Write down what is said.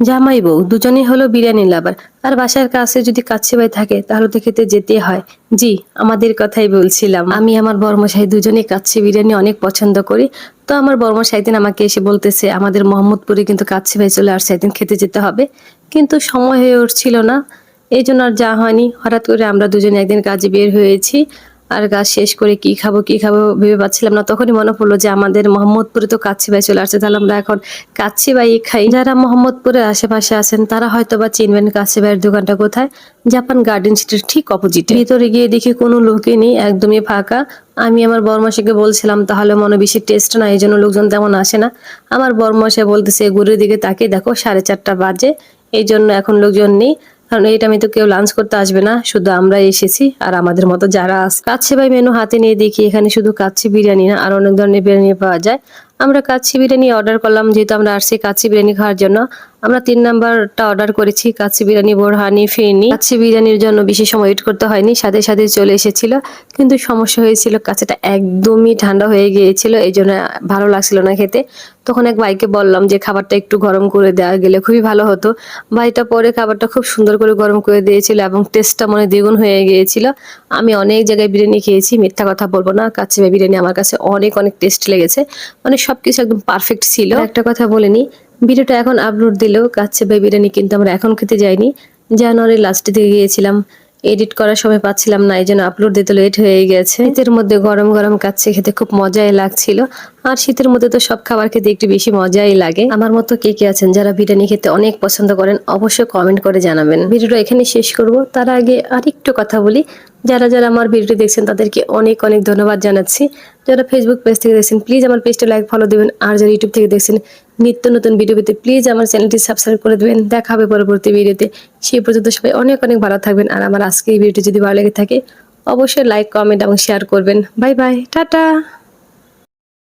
জামাই বউ দুজনেই হলো বিরিয়ানি লাভার আর বাসার কাছে যদি কাচ্চি ভাই থাকে, তাহলে তো খেতে যেতে হয়। জি, আমাদের কথাই বলছিলাম। আমি আমার বর্মশাই দুজনেই কাচ্চি বিরিয়ানি অনেক পছন্দ করি। তো আমার বর্মশাই দিন আমাকে এসে বলতেছে, আমাদের মোহাম্মদপুরে কিন্তু কাচ্চি ভাই চলে আসছে, একদিন খেতে যেতে হবে। কিন্তু সময় হয়ে উঠছিল না। এই জন্য আর যা হয়নি। হঠাৎ করে আমরা দুজনে একদিন কাজে বের হয়েছি। আর কাজ শেষ করে কি খাব কি খাব ভেবে পাচ্ছিলাম না। তখনই মনে পড়ল যে আমাদের মোহাম্মদপুরে তো কাচ্চি ভাই চলে আসছে। তাহলে আমরা এখন কাচ্চি ভাই খাই। যারা মোহাম্মদপুরের আশেপাশে আছেন, তারা হয়তো বা চিনবেন কাচ্চি ভাইয়ের দোকানটা কোথায়? জাপান গার্ডেন সিটির ঠিক অপোজিটে। ভিতরে গিয়ে দেখি কোনো লোকই নেই, একদমই ফাঁকা। আমি আমার বরমাসিকে বলছিলাম, তাহলে মনে বেশি টেস্ট না এই জন্য লোকজন তেমন আসে না। আমার বরমাসে বলতেছে ঘুরের দিকে তাকিয়ে দেখো, সাড়ে চারটা বাজে। এই জন্য এখন লোকজন নেই। কারণ এই টাইমে তো কেউ লাঞ্চ করতে আসবে না, শুধু আমরা এসেছি আর আমাদের মতো যারা আছে কাচ্ছি ভাই মেনু হাতে নিয়ে দেখি এখানে শুধু কাচ্ছি বিরিয়ানি না, আর অনেক ধরনের বিরিয়ানি পাওয়া যায়। আমরা কাচ্ছি বিরিয়ানি অর্ডার করলাম, যেহেতু আমরা আসছি কাচ্ছি বিরিয়ানি খাওয়ার জন্য। আমরা তিন নাম্বারটা অর্ডার করেছি কাচ্ছি বিরিয়ানি, বোরহানি ফেনি কাচ্ছি বিরিয়ানির জন্য বেশি সময় ওয়েট করতে হয়নি, সাথে সাথে চলে এসেছিল। কিন্তু সমস্যা হয়েছিল, কাচ্চিটা একদমই ঠান্ডা হয়ে গিয়েছিল, এই জন্য ভালো লাগছিল না খেতে। তখন এক ভাইকে বললাম যে, খাবারটা একটু গরম করে দেওয়া গেলে খুবই ভালো হতো। ভাইটা পরে খাবারটা খুব সুন্দর করে গরম করে দিয়েছিল এবং টেস্টটা মনে দ্বিগুণ হয়ে গিয়েছিল। আমি অনেক জায়গায় বিরিয়ানি খেয়েছি, মিথ্যা কথা বলব না ভাই বিরিয়ানি আমার কাছে অনেক অনেক টেস্ট লেগেছে। মানে সবকিছু একদম পারফেক্ট ছিল। একটা কথা বলিনি ভিডিওটা এখন আপলোড দিলেও কাচ্চি ভাই বিরিয়ানি কিন্তু আমরা এখন খেতে যাইনি। জানুয়ারির লাস্টের দিকে গিয়েছিলাম এডিট করার সময় পাচ্ছিলাম না এই জন্য আপলোড দিতে লেট হয়ে গেছে। শীতের মধ্যে গরম গরম কাচ্চি খেতে খুব মজাই লাগছিল, আর শীতের মধ্যে তো সব খাবার খেতে একটু বেশি মজাই লাগে। আমার মতো কে কে আছেন যারা বিরিয়ানি খেতে অনেক পছন্দ করেন, অবশ্যই কমেন্ট করে জানাবেন। ভিডিওটা এখানে শেষ করব, তার আগে আরেকটু কথা বলি যারা যারা আমার ভিডিওটি দেখছেন, তাদেরকে অনেক অনেক ধন্যবাদ জানাচ্ছি। যারা ফেসবুক পেজ থেকে দেখছেন প্লিজ আমার পেজটা লাইক ফলো দেবেন। আর যারা ইউটিউব থেকে দেখছেন, নিত্য নতুন ভিডিও পেতে প্লিজ আমার চ্যানেলটি সাবস্ক্রাইব করে দেবেন। দেখা হবে পরবর্তী ভিডিওতে সেই পর্যন্ত সবাই অনেক অনেক ভালো থাকবেন। আর আমার আজকে এই ভিডিওটি যদি ভালো লেগে থাকে, অবশ্যই লাইক কমেন্ট এবং শেয়ার করবেন। Bye bye tata.